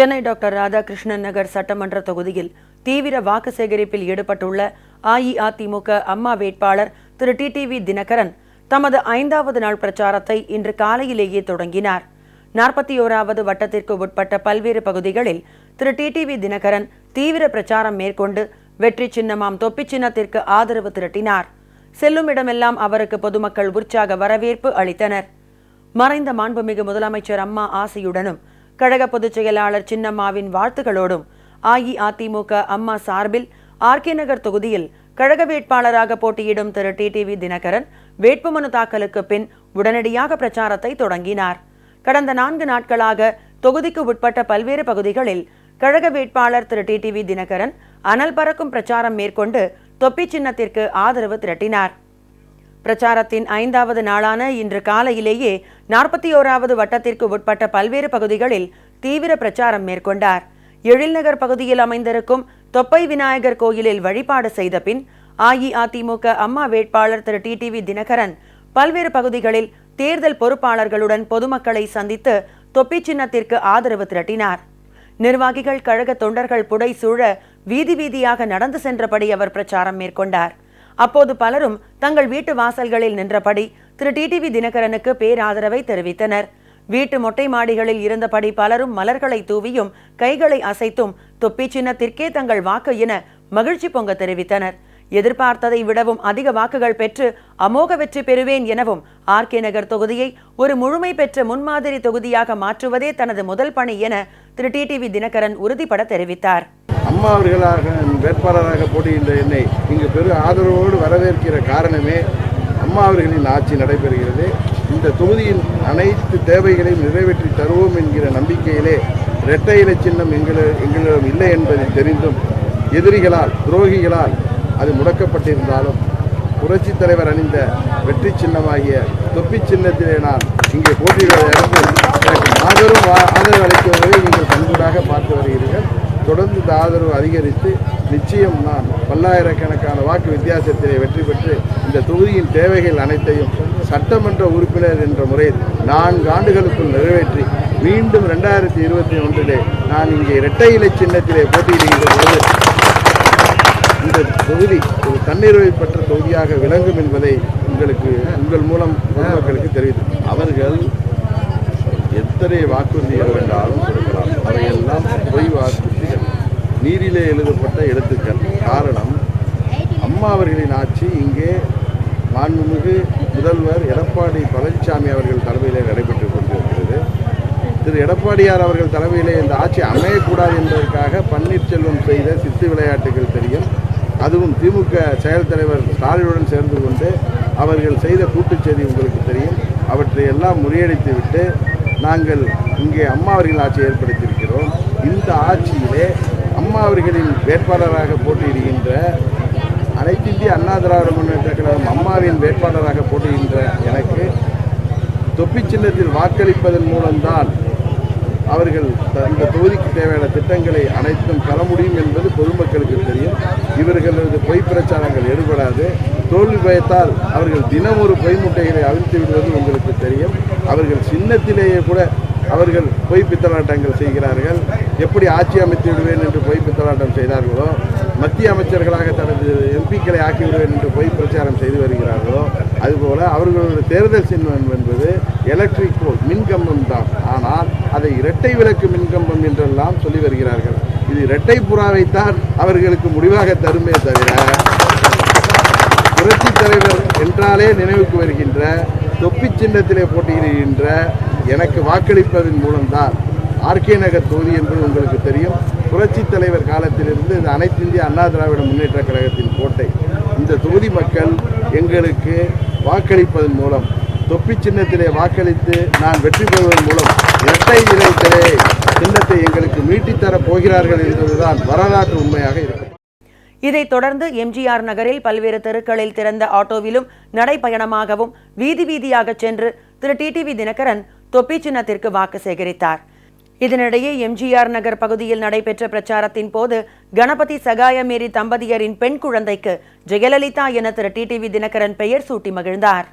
Chennai doctor Radhakrishnan நகர் சட்டமன்ற தொகுதியில் தீவிர வாக்கு சேகரிப்பில் ஈடுபட்டுள்ள அஇஅதிமுக அம்மா வேட்பாளர் திரு டிடிவி தினகரன் தமது ஐந்தாவது நாள் பிரச்சாரத்தை இன்று காலையிலேயே தொடங்கினார். நாற்பத்தி ஓராவது வட்டத்திற்கு உட்பட்ட பல்வேறு பகுதிகளில் திரு டிடிவி தினகரன் தீவிர பிரச்சாரம் மேற்கொண்டு வெற்றி சின்னமாம் தொப்பி சின்னத்திற்கு ஆதரவு திரட்டினார். செல்லும் இடமெல்லாம் அவருக்கு பொதுமக்கள் உற்சாக வரவேற்பு அளித்தனர். மறைந்த மாண்புமிகு முதலமைச்சர் அம்மா ஆசையுடனும் கழக பொதுச் செயலாளர் சின்னம்மாவின் வாழ்த்துகளோடும் அஇஅதிமுக அம்மா சார்பில் ஆர்கே நகர் தொகுதியில் கழக வேட்பாளராக போட்டியிடும் திரு டிடிவி தினகரன் வேட்புமனு தாக்கலுக்கு பின் உடனடியாக பிரச்சாரத்தை தொடங்கினார். கடந்த நான்கு நாட்களாக தொகுதிக்கு உட்பட்ட பல்வேறு பகுதிகளில் கழக வேட்பாளர் திரு டிடிவி தினகரன் அனல் பறக்கும் பிரச்சாரம் மேற்கொண்டு தொப்பி சின்னத்திற்கு ஆதரவு திரட்டினார். பிரச்சாரத்தின் ஐந்தாவது நாளான இன்று காலையிலேயே நாற்பத்தி ஓராவது வட்டத்திற்கு உட்பட்ட பல்வேறு பகுதிகளில் தீவிர பிரச்சாரம் மேற்கொண்டார். எழில்நகர் பகுதியில் அமைந்திருக்கும் தொப்பை விநாயகர் கோயிலில் வழிபாடு செய்த பின் அஇஅதிமுக அம்மா வேட்பாளர் திரு டிடிவி தினகரன் பல்வேறு பகுதிகளில் தேர்தல் பொறுப்பாளர்களுடன் பொதுமக்களை சந்தித்து தொப்பி சின்னத்திற்கு ஆதரவு திரட்டினார். நிர்வாகிகள் கழக தொண்டர்கள் புடை சூழ வீதி வீதியாக நடந்து சென்றபடி அவர் பிரச்சாரம் மேற்கொண்டார். அப்போது பலரும் தங்கள் வீட்டு வாசல்களில் நின்றபடி திரு டிடிவி தினகரனுக்கு பேராதரவை தெரிவித்தனர். வீட்டு மொட்டை மாடிகளில் இருந்தபடி பலரும் மலர்களை தூவியும் கைகளை அசைத்தும் தொப்பி சின்னத்திற்கே தங்கள் வாக்கு என மகிழ்ச்சி பொங்க தெரிவித்தனர். எதிர்பார்த்ததை விடவும் அதிக வாக்குகள் பெற்று அமோக வெற்றி பெறுவேன் எனவும் ஆர் கே நகர் தொகுதியை ஒரு முழுமை பெற்ற முன்மாதிரி தொகுதியாக மாற்றுவதே தனது முதல் பணி என திரு டிடிவி தினகரன் உறுதிபட தெரிவித்தார். அம்மா அவர்களாக வேட்பாளராக போட்டியிட்ட என்னை இங்கு பெரு ஆதரவோடு வரவேற்கிற காரணமே அம்மா அவர்களின் ஆட்சி நடைபெறுகிறது. இந்த தொகுதியின் அனைத்து தேவைகளையும் நிறைவேற்றி தருவோம் என்கிற நம்பிக்கையிலே இரட்டை இலை சின்னம் எங்கள எங்களிடம் இல்லை என்பதை தெரிந்தும் எதிரிகளால் துரோகிகளால் அது முடக்கப்பட்டிருந்தாலும் புரட்சித் தலைவர் அணிந்த வெற்றி சின்னமாகிய தொப்பி சின்னத்திலே நான் இங்கே போட்டியிடுவதை அடுத்து எனக்கு மாபெரும் ஆதரவு அளிக்குவதை நீங்கள் கண்கூடாக பார்த்து வருகிறீர்கள். தொடர்ந்து இந்த ஆதரவு அதிகரித்து நிச்சயம் நான் பல்லாயிரக்கணக்கான வாக்கு வித்தியாசத்திலே வெற்றி பெற்று இந்த தொகுதியின் தேவைகள் அனைத்தையும் சட்டமன்ற உறுப்பினர் என்ற முறையில் நான்கு ஆண்டுகளுக்குள் நிறைவேற்றி மீண்டும் ரெண்டாயிரத்தி இருபத்தி ஒன்றிலே நான் இங்கே இரட்டை இலை சின்னத்திலே போட்டியிடுகின்ற போது இந்த தொகுதி ஒரு தன்னிறைவை பெற்ற தொகுதியாக விளங்கும் என்பதை உங்களுக்கு உங்கள் மூலம் பொதுமக்களுக்கு தெரிவித்து அவர்கள் எத்தனை வாக்குறுதிகள் வேண்டாலும் கொடுக்கலாம். அவையெல்லாம் பொய் வாக்கு நீரிலே எழுதப்பட்ட எழுத்துக்கள். காரணம் அம்மா அவர்களின் ஆட்சி இங்கே மாண்புமிகு முதல்வர் எடப்பாடி பழனிசாமி அவர்கள் தலைமையிலே நடைபெற்றுக் கொண்டிருக்கிறது. திரு எடப்பாடியார் அவர்கள் தலைமையிலே இந்த ஆட்சி அமையக்கூடாது என்பதற்காக பன்னீர்செல்வம் செய்த சித்து விளையாட்டுகள் தெரியும். அதுவும் திமுக செயல் தலைவர் ஸ்டாலினுடன் சேர்ந்து கொண்டு அவர்கள் செய்த கூட்டுச்செய்தி உங்களுக்கு தெரியும். அவற்றை எல்லாம் முறியடித்துவிட்டு நாங்கள் இங்கே அம்மா அவர்கள் ஆட்சி ஏற்படுத்தியிருக்கிறோம். இந்த ஆட்சியிலே அம்மா அவர்களின் வேட்பாளராக போட்டியிடுகின்ற அனைத்து இந்திய அண்ணா திராவிட முன்னேற்ற கழகம் அம்மாவின் வேட்பாளராக போட்டியிடுகின்ற எனக்கு தொப்பி சின்னத்தில் வாக்களிப்பதன் மூலம்தான் அவர்கள் இந்த தொகுதிக்கு தேவையான திட்டங்களை அனைத்தும் பெற முடியும் என்பது பொதுமக்களுக்கு தெரியும். இவர்களது பொய் பிரச்சாரங்கள் எடுபடாது. தோல்வி பயத்தால் அவர்கள் தினம் ஒரு பொய் முட்டைகளை அவிழ்த்து விடுவது உங்களுக்கு தெரியும். அவர்கள் சின்னத்திலேயே கூட அவர்கள் பொய் பித்தலாட்டங்கள் செய்கிறார்கள். எப்படி ஆட்சி அமைத்து விடுவேன் என்று பொய் பித்தலாட்டம் செய்தார்களோ மத்திய அமைச்சர்களாக தனது எம்பிக்களை ஆக்கி விடுவேன் என்று பொய் பிரச்சாரம் செய்து வருகிறார்களோ அதுபோல அவர்களுடைய தேர்தல் சின்னம் என்பது எலக்ட்ரிக் போல் மின்கம்பம் தான். ஆனால் அதை இரட்டை விளக்கு மின்கம்பம் என்றெல்லாம் சொல்லி வருகிறார்கள். இது இரட்டை புறாவைத்தான் அவர்களுக்கு முடிவாக தருமே தவிர புரட்சித் தலைவர் என்றாலே நினைவுக்கு வருகின்ற தொப்பி சின்னத்திலே போட்டியிடுகின்ற எனக்கு வாக்களிப்பதன் மூலம்தான் ஆர்கே நகர் தொகுதி என்பது உங்களுக்கு தெரியும். புரட்சித் தலைவர் காலத்திலிருந்து இது அனைத்து இந்திய அண்ணா திராவிட முன்னேற்ற கழகத்தின் கோட்டை. இந்த தொகுதி மக்கள் எங்களுக்கு வாக்களிப்பதன் மூலம் தொப்பி சின்னத்திலே வாக்களித்து நான் வெற்றி பெறுவதன் மூலம் இரட்டை இலைத்திலே சின்னத்தை எங்களுக்கு மீட்டித்தரப் போகிறார்கள் என்பதுதான் வரலாற்று உண்மையாக இருக்கும். இதைத் தொடர்ந்து எம்ஜிஆர் நகரில் பல்வேறு தெருக்களில் திறந்த ஆட்டோவிலும் நடைப்பயணமாகவும் வீதி வீதியாக சென்று திரு டிடிவி தினகரன் தொப்பி சின்னத்திற்கு வாக்கு சேகரித்தார். இதனிடையே எம்ஜிஆர் நகர் பகுதியில் நடைபெற்ற பிரச்சாரத்தின் போது கணபதி சகாயமேரி தம்பதியரின் பெண் குழந்தைக்கு ஜெயலலிதா என திரு டிடிவி தினகரன் பெயர் சூட்டி மகிழ்ந்தார்.